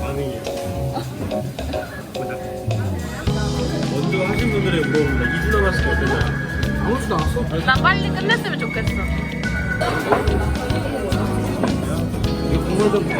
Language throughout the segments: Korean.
반응이요. 먼저 하신 분들의 물어봅니다. 2주 남았으면 어떠냐? 아무것도 안 왔어? 나 빨리 끝냈으면 좋겠어. 이거 공부를 좀 봐.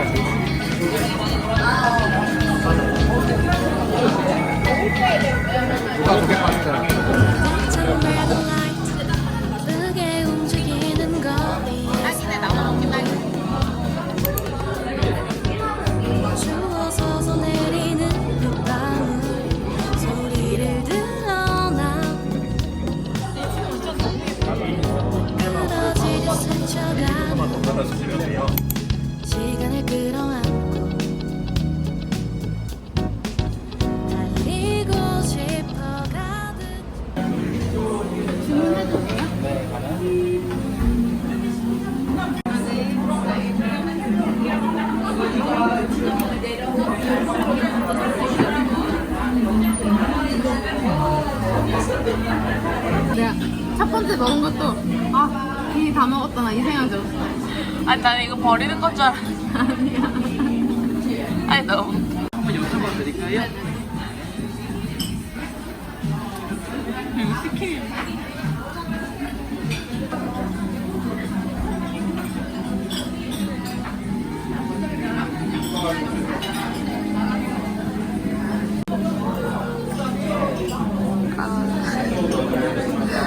첫 번째 먹은 것도 아 이미 다 먹었다 나 이 생각이 들었어 아니 나는 이거 버리는 건 줄 알았는데. 아니야 아니 너무. 한번 여쭤봐도 될까요?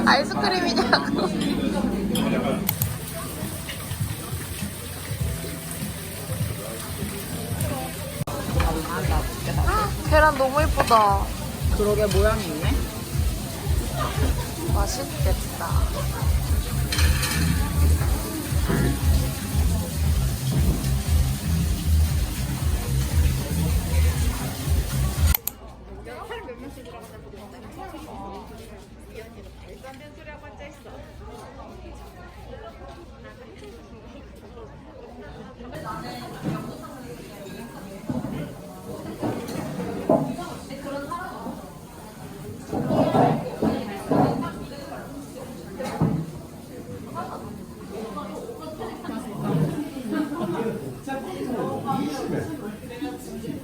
아이스크림이냐고. 계란 너무 예쁘다. 그러게 모양이 있네 맛있겠다.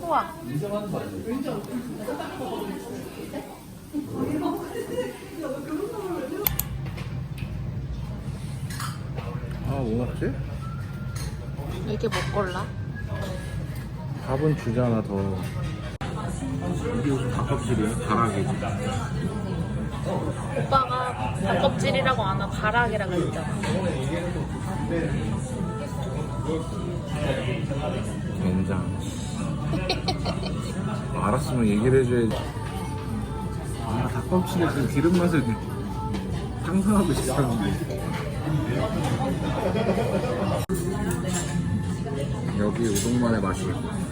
우와. 아, 뭐 먹지? 이렇게 못 골라? 밥은 주잖아, 더. 이게 무슨 닭껍질이야? 다락이지. 오빠가 닭껍질이라고 안 하고 가락이라고 했잖아. 된장. 알았으면 얘기를 해줘야지. 아, 닭껍질에 그 기름 맛을 상상하고 싶었는데. 여기 우동만의 맛이 있고.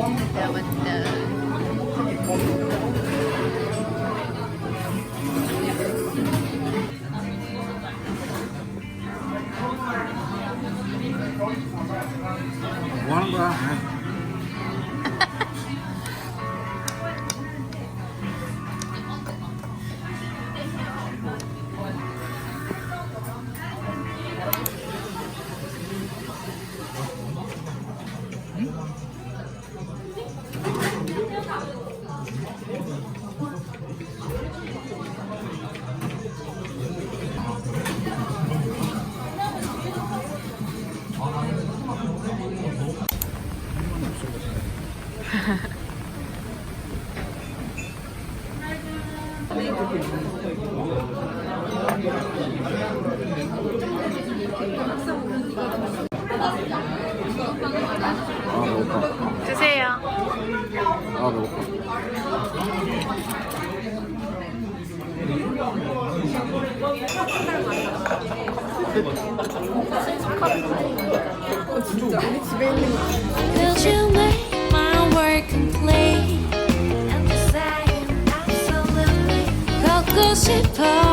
뭐 하는 배고파. 드세요. 아, 배고파. Cause you 싶어